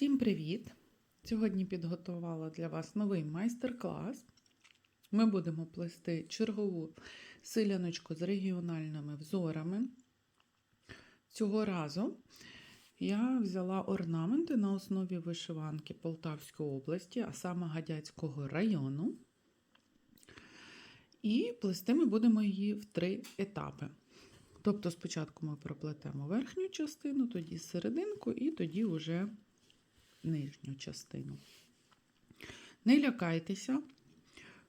Всім привіт! Сьогодні підготувала для вас новий майстер-клас. Ми будемо плести чергову силяночку з регіональними взорами. Цього разу я взяла орнаменти на основі вишиванки Полтавської області, а саме Гадяцького району. І плести ми будемо її в три етапи. Тобто, спочатку ми проплетемо верхню частину, тоді серединку, і тоді вже нижню частину. Не лякайтеся,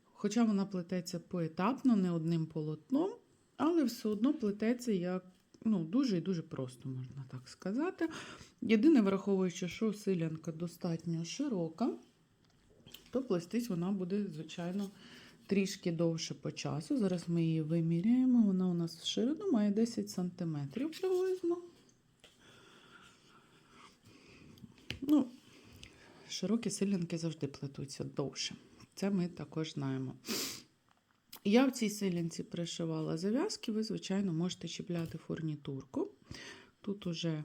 хоча вона плететься поетапно, не одним полотном, але все одно плететься як ну, дуже і дуже просто, можна так сказати. Єдине, враховуючи, що силянка достатньо широка, то плестись вона буде, звичайно, трішки довше по часу. Зараз ми її виміряємо. Вона у нас в ширину має 10 см приблизно. Ну, широкі силянки завжди плетуться довше. Це ми також знаємо. Я в цій силянці пришивала зав'язки, ви, звичайно, можете чіпляти фурнітурку. Тут уже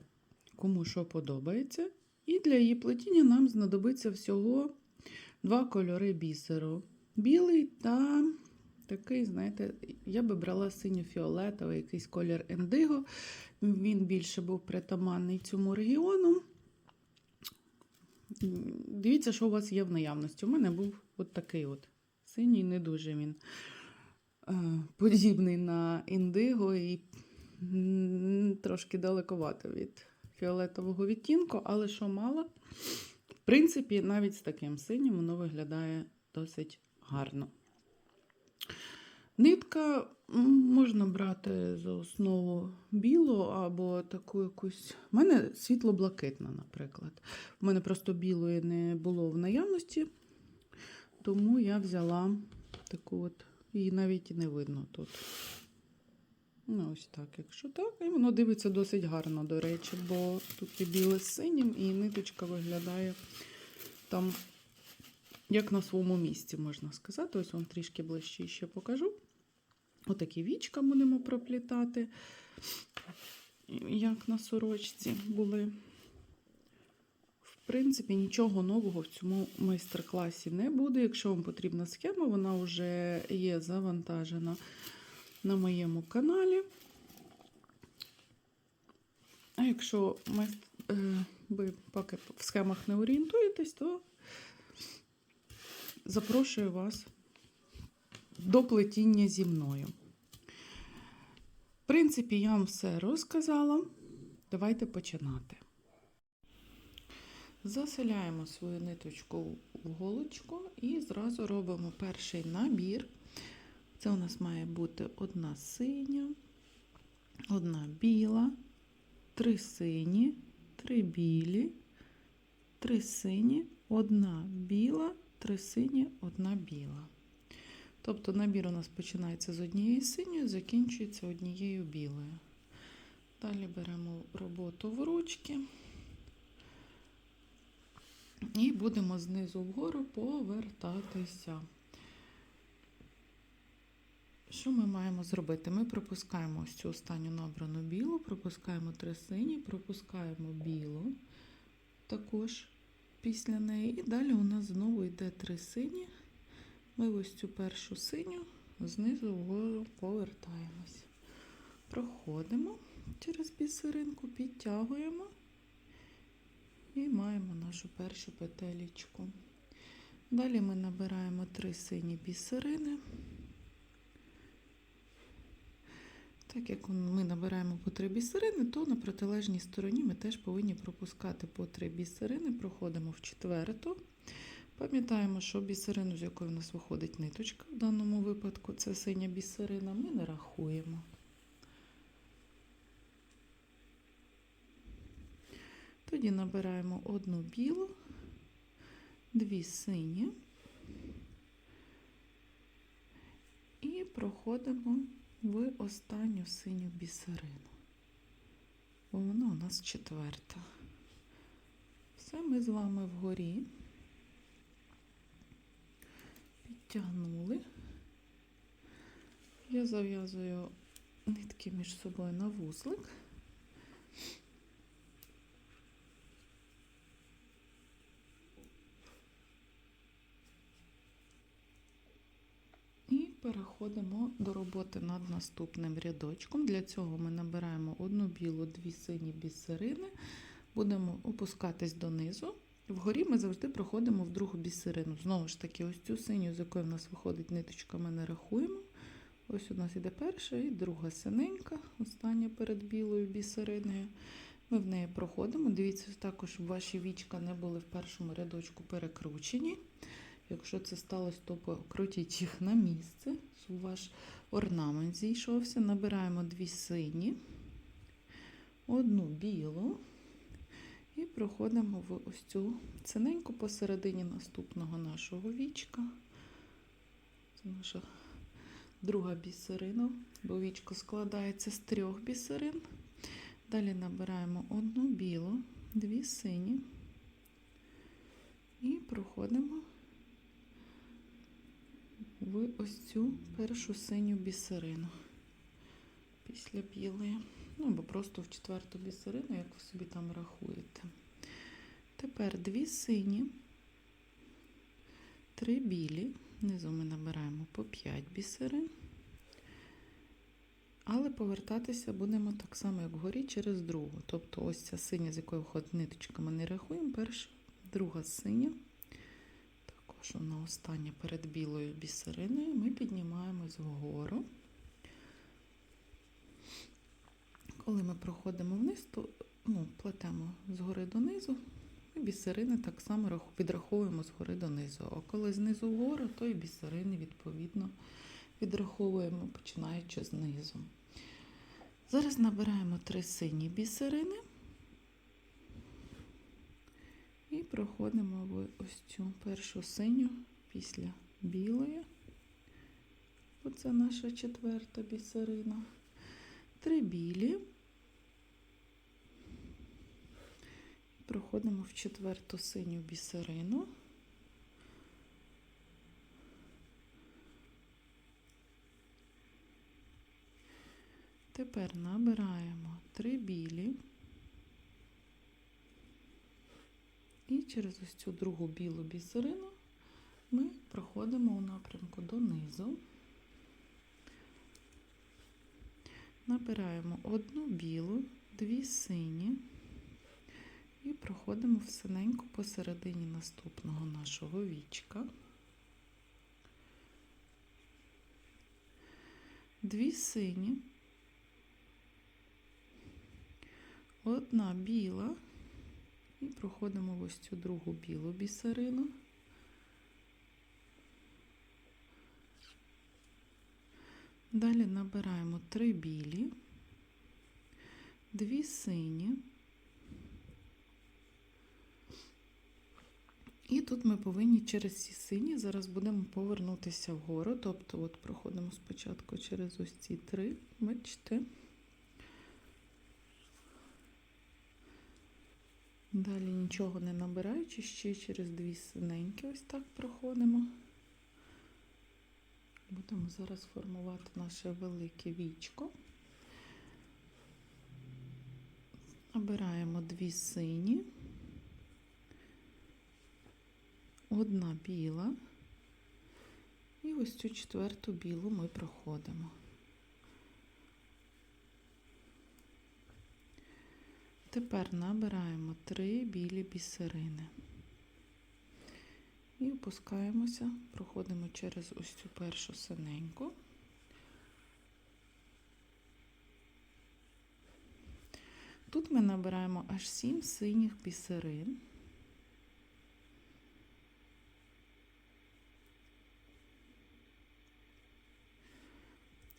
кому що подобається. І для її плетіння нам знадобиться всього два кольори бісеру. Білий та такий, знаєте, я би брала синьо-фіолетовий якийсь колір ендиго. Він більше був притаманний цьому регіону. Дивіться, що у вас є в наявності. У мене був от такий от синій, не дуже він е, подібний на індиго і трошки далековато від фіолетового відтінку, але що мало. В принципі, навіть з таким синім воно виглядає досить гарно. Нитка можна брати за основу білу або таку якусь. У мене світло-блакитна, наприклад. У мене просто білої не було в наявності, тому я взяла таку от, її навіть і не видно тут. Ну, ось так, якщо так, і воно дивиться досить гарно, до речі, бо тут і біле з синім, і ниточка виглядає там, як на своєму місці, можна сказати. Ось вам трішки ближче ще покажу. Отакі вічка будемо проплітати, як на сорочці були. В принципі, нічого нового в цьому майстер-класі не буде. Якщо вам потрібна схема, вона вже є завантажена на моєму каналі. А якщо е, ви поки в схемах не орієнтуєтесь, то запрошую вас до плетіння зі мною. В принципі, я вам все розказала. Давайте починати. Заселяємо свою ниточку в голочку і зразу робимо перший набір. Це у нас має бути одна синя, одна біла, три сині, три білі, три сині, одна біла, три сині, одна біла. Тобто набір у нас починається з однієї синьої, закінчується однією білою. Далі беремо роботу в ручки і будемо знизу вгору повертатися. Що ми маємо зробити? Ми пропускаємо ось цю останню набрану білу, пропускаємо три сині, пропускаємо білу також після неї. І далі у нас знову йде три сині. Ми ось цю першу синю знизу вгору повертаємось. Проходимо через бісеринку, підтягуємо і маємо нашу першу петелечку. Далі ми набираємо три сині бісерини. Так як ми набираємо по три бісерини, то на протилежній стороні ми теж повинні пропускати по три бісерини, проходимо в четверту. Пам'ятаємо, що бісерину, з якої в нас виходить ниточка, в даному випадку це синя бісерина, ми не рахуємо. Тоді набираємо одну білу, дві сині і проходимо в останню синю бісерину. Бо Вона у нас четверта. Все ми з вами вгорі. стягнули. Я зав'язую нитки між собою на вузлик. І переходимо до роботи над наступним рядочком. Для цього ми набираємо одну білу, дві сині бісерини, будемо опускатись донизу. Вгорі ми завжди проходимо в другу бісерину. Знову ж таки, ось цю синю, з якої в нас виходить ниточка, ми не рахуємо. Ось у нас іде перша і друга синенька, остання перед білою бісериною. Ми в неї проходимо. Дивіться, також щоб ваші вічка не були в першому рядочку перекручені. Якщо це сталося, то покрутіть їх на місце, щоб ваш орнамент зійшовся. Набираємо дві сині, одну білу і проходимо в ось цю синеньку посередині наступного нашого вічка. Це наша друга бісерина, бо вічко складається з трьох бісерин. Далі набираємо одну білу, дві сині і проходимо в ось цю першу синю бісерину після білої. Ну, або просто в четверту бісерину, як ви собі там рахуєте. Тепер дві сині, три білі. Внизу ми набираємо по 5 бісерин. Але повертатися будемо так само, як вгорі, через другу. Тобто ось ця синя, з якої входить ниточка, ми не рахуємо. Перша, друга синя. Також вона остання перед білою бісериною. Ми піднімаємось вгору. Коли ми проходимо вниз, то ну, плетемо згори донизу. І бісерини так само відраховуємо згори донизу. А коли знизу вгору, то і бісерини, відповідно, відраховуємо, починаючи знизу. Зараз набираємо три сині бісерини і проходимо в ось цю першу синю після білої. Оце наша четверта бісерина. Три білі. Проходимо в четверту синю бісерину. Тепер набираємо три білі. І через ось цю другу білу бісерину ми проходимо у напрямку донизу, набираємо одну білу, дві сині і проходимо в синеньку посередині наступного нашого вічка. Дві сині. Одна біла і проходимо ось цю другу білу бісерину. Далі набираємо три білі, дві сині. І тут ми повинні через ці сині зараз будемо повернутися вгору. Тобто, от проходимо спочатку через ось ці три, бачите. Далі нічого не набираючи, ще через дві синенькі ось так проходимо. Будемо зараз формувати наше велике вічко. Набираємо дві сині, одна біла, і ось цю четверту білу ми проходимо. Тепер набираємо три білі бісерини і опускаємося, проходимо через ось цю першу синеньку. Тут ми набираємо аж сім синіх бісерин.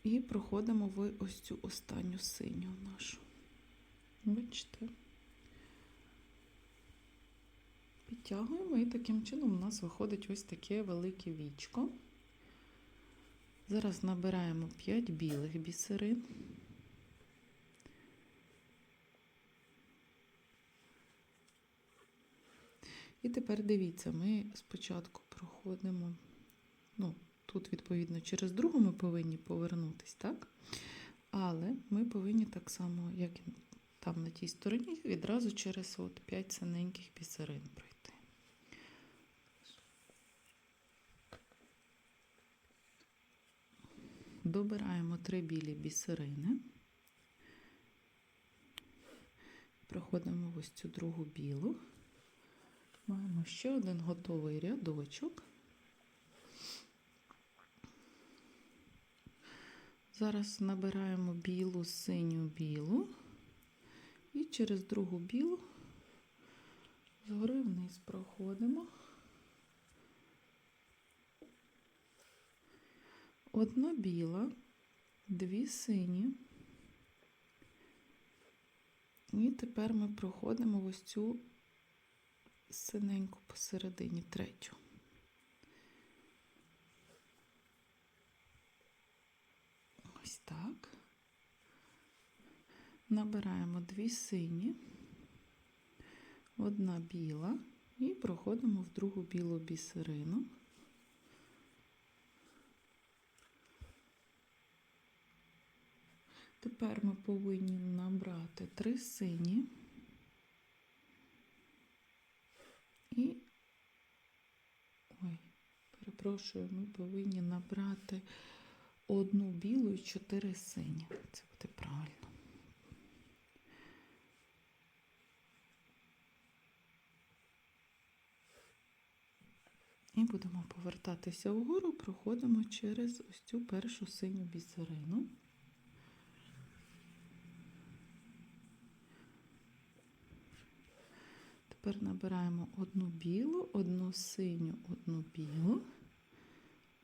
І проходимо в ось цю останню синю нашу. Бачите? Підтягуємо і таким чином у нас виходить ось таке велике вічко. Зараз набираємо 5 білих бісерин. І тепер дивіться, ми спочатку проходимо, ну, тут, відповідно, через другу ми повинні повернутися, так? Але ми повинні так само, як і там на тій стороні, відразу через от 5 синеньких бісерин пройти. Добираємо три білі бісерини. Проходимо ось цю другу білу. Маємо ще один готовий рядочок. Зараз набираємо білу, синю, білу і через другу білу згори вниз проходимо. Одна біла, дві сині. І тепер ми проходимо ось цю синеньку посередині третю. Ось так. Набираємо дві сині, одна біла і проходимо в другу білу бісерину. Тепер ми повинні набрати три сині і, ой, перепрошую, ми повинні набрати одну білу і чотири сині. Це буде правильно. І будемо повертатися вгору, проходимо через ось цю першу синю бісерину. Тепер набираємо одну білу, одну синю, одну білу.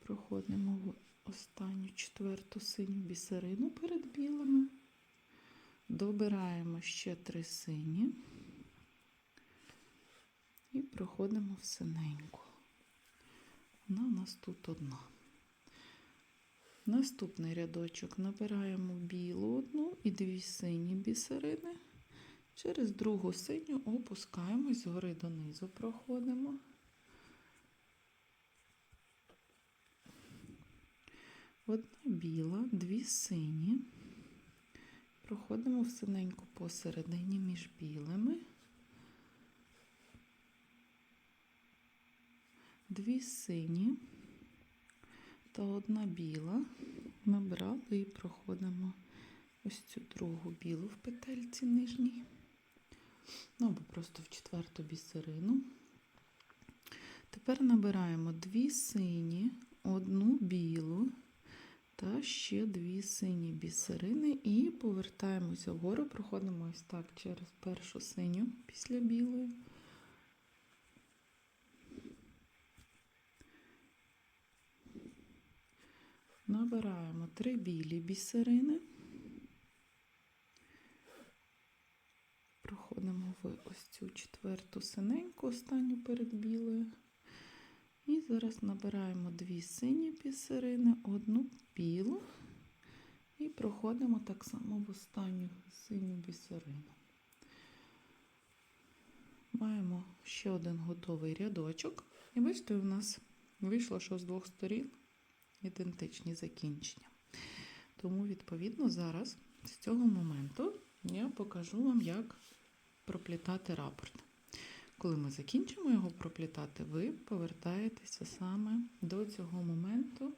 Проходимо в останню четверту синю бісерину перед білими. Добираємо ще три сині і проходимо в синеньку. Вона у нас тут одна. Наступний рядочок набираємо білу одну і дві сині бісерини. Через другу синю опускаємось згори донизу проходимо. Одна біла, дві сині. Проходимо в синеньку посередині між білими. Дві сині та одна біла. Набрали і проходимо ось цю другу білу в петельці нижній. Ну, або просто в четверту бісерину. Тепер набираємо дві сині, одну білу та ще дві сині бісерини і повертаємося вгору, проходимо ось так через першу синю після білої. Набираємо три білі бісерини. Проходимо в ось цю четверту синеньку, останню перед білою. І зараз набираємо дві сині бісерини, одну білу. І проходимо так само в останню синю бісерину. Маємо ще один готовий рядочок. І бачите, у нас вийшло, що з двох сторін ідентичні закінчення. Тому, відповідно, зараз з цього моменту я покажу вам, як проплітати рапорт. Коли ми закінчимо його проплітати, ви повертаєтеся саме до цього моменту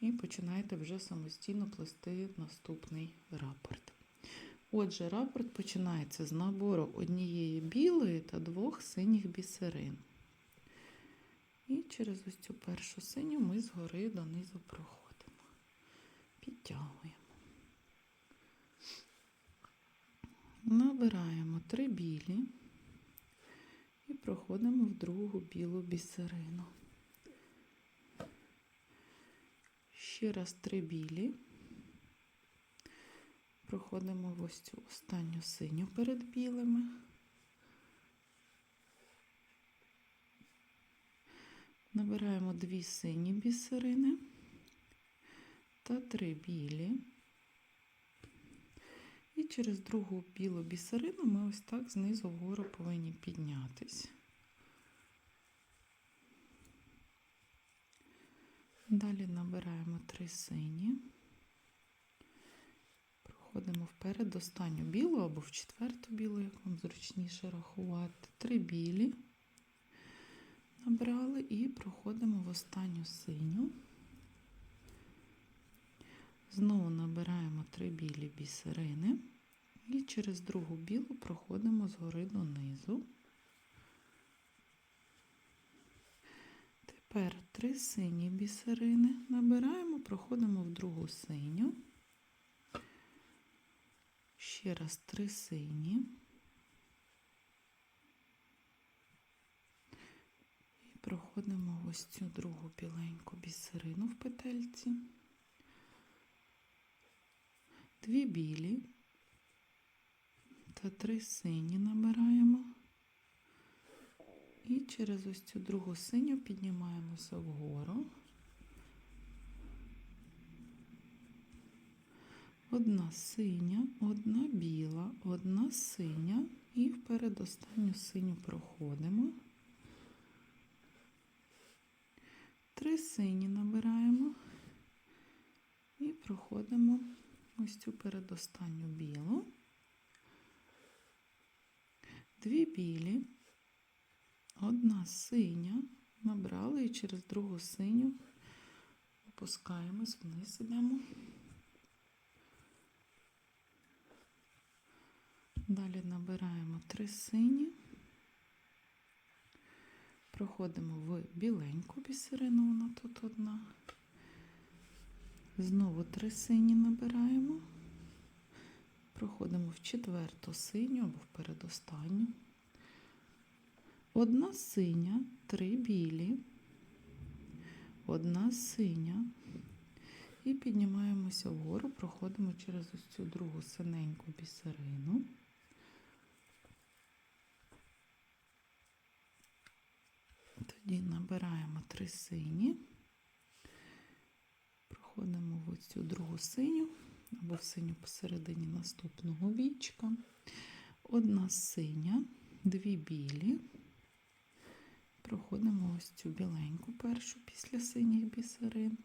і починаєте вже самостійно плести наступний рапорт. Отже, рапорт починається з набору однієї білої та двох синіх бісерин. І через ось цю першу синю ми згори донизу проходимо, підтягуємо. Набираємо три білі і проходимо в другу білу бісерину. Ще раз три білі. Проходимо в ось цю останню синю перед білими. Набираємо дві сині бісерини та три білі. І через другу білу бісерину ми ось так знизу вгору повинні піднятись. Далі набираємо три сині, проходимо вперед останню білу або в четверту білу, як вам зручніше рахувати. Три білі набрали і проходимо в останню синю. Знову набираємо три білі бісерини і через другу білу проходимо згори донизу. Тепер три сині бісерини набираємо, проходимо в другу синю. Ще раз три сині. І проходимо ось цю другу біленьку бісерину в петельці. Дві білі та три сині набираємо. І через ось цю другу синю піднімаємося вгору. Одна синя, одна біла, одна синя і вперед останню синю проходимо. Три сині набираємо і проходимо ось цю передостанню білу. Дві білі, одна синя, набрали і через другу синю опускаємось вниз ідемо. Далі набираємо три сині, проходимо в біленьку бісерину, вона тут одна. Знову три сині набираємо, проходимо в четверту синю або в передостанню. Одна синя, три білі, одна синя. І піднімаємося вгору, проходимо через ось цю другу синеньку бісерину. Тоді набираємо три сині, проходимо в цю другу синю або в синю посередині наступного вічка. Одна синя, дві білі. Проходимо ось цю біленьку першу після синіх бісерин.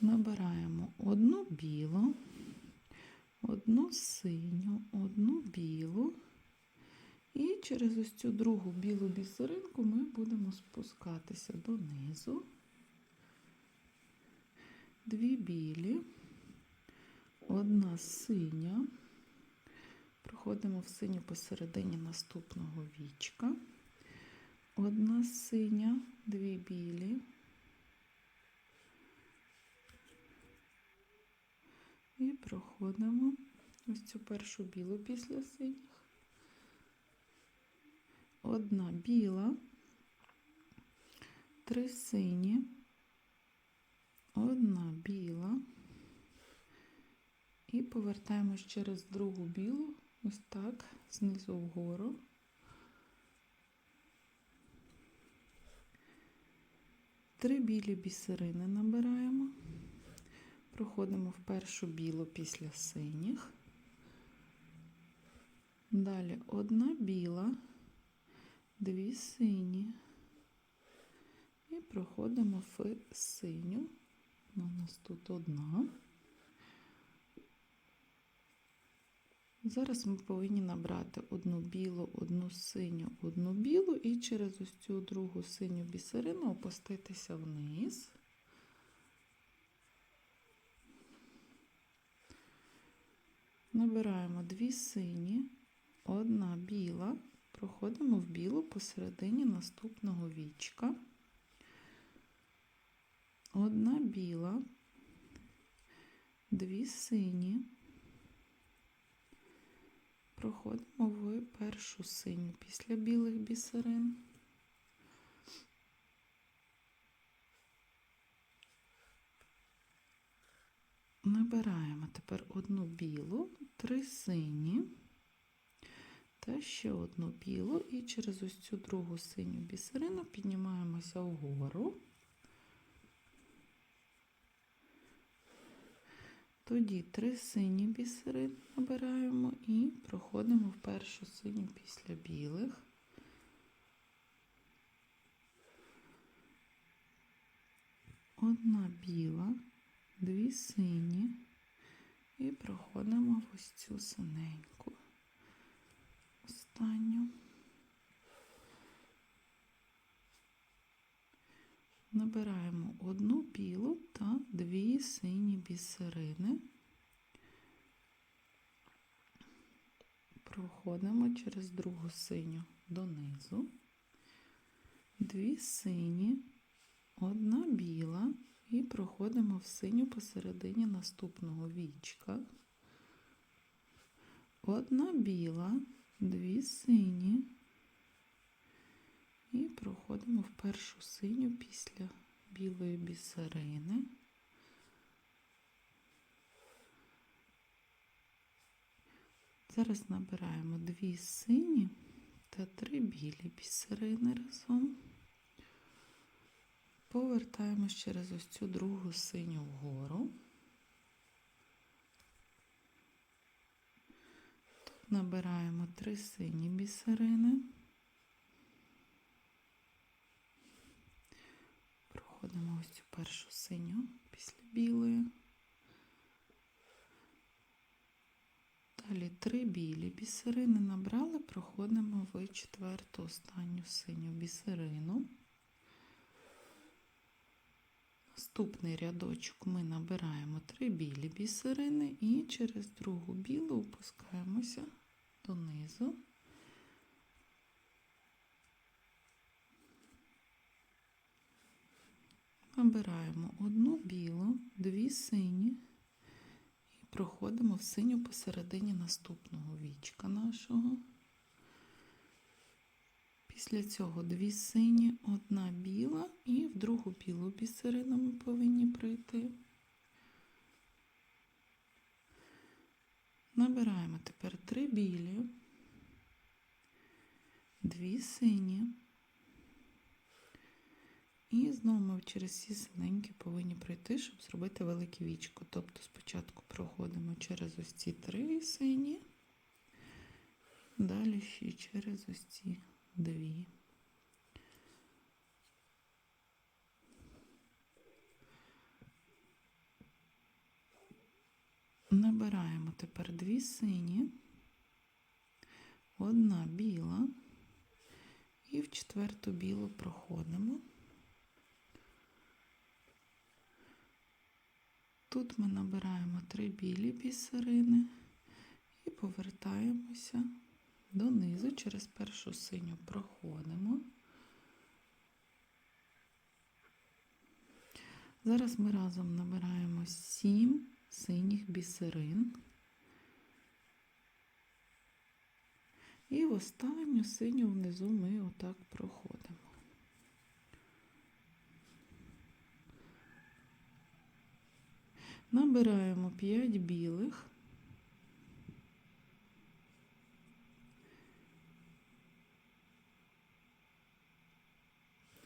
Набираємо одну білу, одну синю, одну білу. І через ось цю другу білу бісеринку ми будемо спускатися донизу. Дві білі, одна синя. Проходимо в синю посередині наступного вічка. Одна синя, дві білі. І проходимо ось цю першу білу після синіх. Одна біла, три сині, одна біла. І повертаємось через другу білу, ось так, знизу вгору. Три білі бісерини набираємо. Проходимо в першу білу після синіх. Далі одна біла, дві сині. І проходимо в синю. У нас тут одна. Зараз ми повинні набрати одну білу, одну синю, одну білу і через ось цю другу синю бісерину опуститися вниз. Набираємо дві сині, одна біла, проходимо в білу посередині наступного вічка. Одна біла, дві сині. Проходимо в першу синю після білих бісерин. Набираємо тепер одну білу, три сині та ще одну білу, і через ось цю другу синю бісерину піднімаємося вгору. Тоді три сині бісерини набираємо і проходимо в першу синю після білих. Одна біла, дві сині і проходимо в ось цю синеньку. Останню. Набираємо одну білу та дві сині бісерини. Проходимо через другу синю донизу. Дві сині, одна біла і проходимо в синю посередині наступного вічка. Одна біла, дві сині. І проходимо в першу синю після білої бісерини. Зараз набираємо дві сині та три білі бісерини разом. Повертаємось через ось цю другу синю вгору. Тут набираємо три сині бісерини. Проходимо ось цю першу синю після білої. Далі три білі бісерини набрали, проходимо в четверту останню синю бісерину. Наступний рядочок ми набираємо три білі бісерини і через другу білу опускаємося донизу. Набираємо одну білу, дві сині і проходимо в синю посередині наступного вічка нашого. Після цього дві сині, одна біла і в другу білу бісерину ми повинні пройти. Набираємо тепер три білі, дві сині. І знову ми через всі синенькі повинні пройти, щоб зробити велике вічко. Тобто спочатку проходимо через ось ці три сині, далі ще через ось ці дві. Набираємо тепер дві сині, одна біла, і в четверту білу проходимо. Тут ми набираємо три білі бісерини і повертаємося донизу, через першу синю проходимо. Зараз ми разом набираємо сім синіх бісерин. І в останню синю внизу ми отак проходимо. Набираємо 5 білих.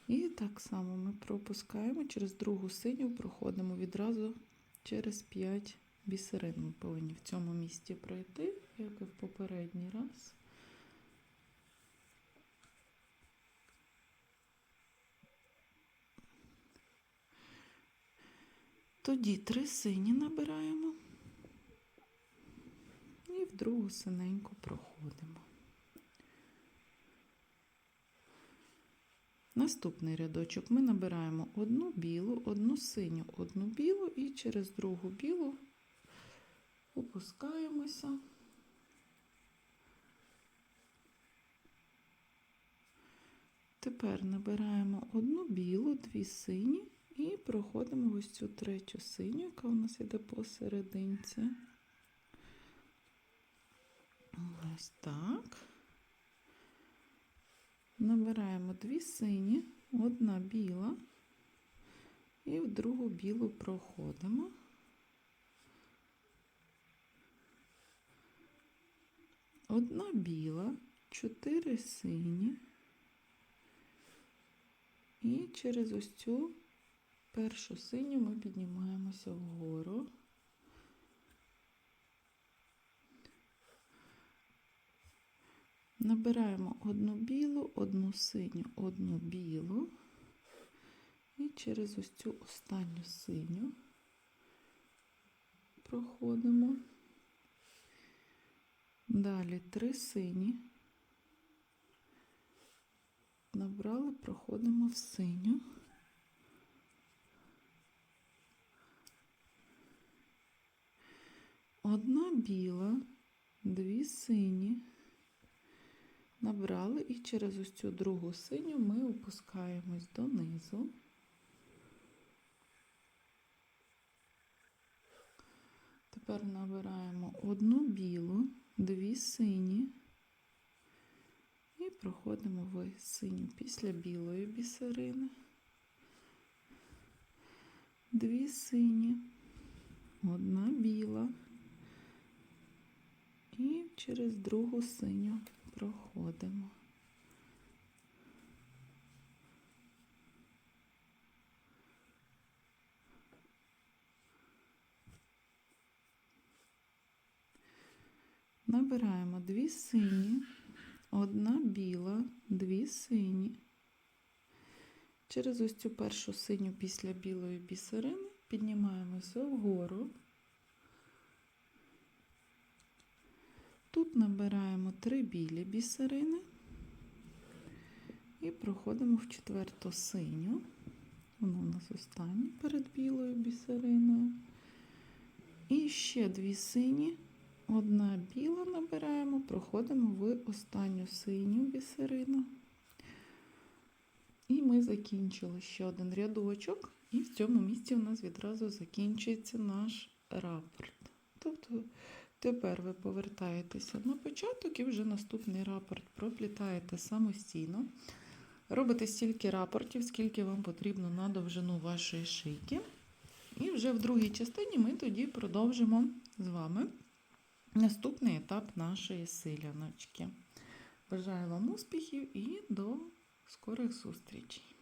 І так само ми пропускаємо через другу синю, проходимо відразу через 5 бісерин. Ми повинні в цьому місці пройти, як і в попередній раз. Тоді три сині набираємо і в другу синеньку проходимо. Наступний рядочок ми набираємо одну білу, одну синю, одну білу і через другу білу опускаємося. Тепер набираємо одну білу, дві сині і проходимо ось цю третю синю, яка у нас йде посерединці. Ось так. Набираємо дві сині, одна біла, і в другу білу проходимо. Одна біла, чотири сині. І через ось цю першу синю ми піднімаємося вгору. Набираємо одну білу, одну синю, одну білу і через ось цю останню синю проходимо. Далі три сині. Набрали, проходимо в синю. Одна біла, дві сині. Набрали і через ось цю другу синю ми опускаємось донизу. Тепер набираємо одну білу, дві сині і проходимо в синю після білої бісерини. Дві сині, одна біла і через другу синю проходимо. Набираємо дві сині, одна біла, дві сині. Через ось цю першу синю після білої бісерини піднімаємося вгору. Тут набираємо три білі бісерини і проходимо в четверту синю. Воно у нас останнє перед білою бісериною. І ще дві сині. Одна біла набираємо, проходимо в останню синю бісерину. І ми закінчили ще один рядочок, і в цьому місці у нас відразу закінчується наш рапорт. Тобто тепер ви повертаєтеся на початок і вже наступний рапорт проплітаєте самостійно. Робите стільки рапортів, скільки вам потрібно на довжину вашої шийки. І вже в другій частині ми тоді продовжимо з вами наступний етап нашої силяночки. Бажаю вам успіхів і до скорих зустрічей!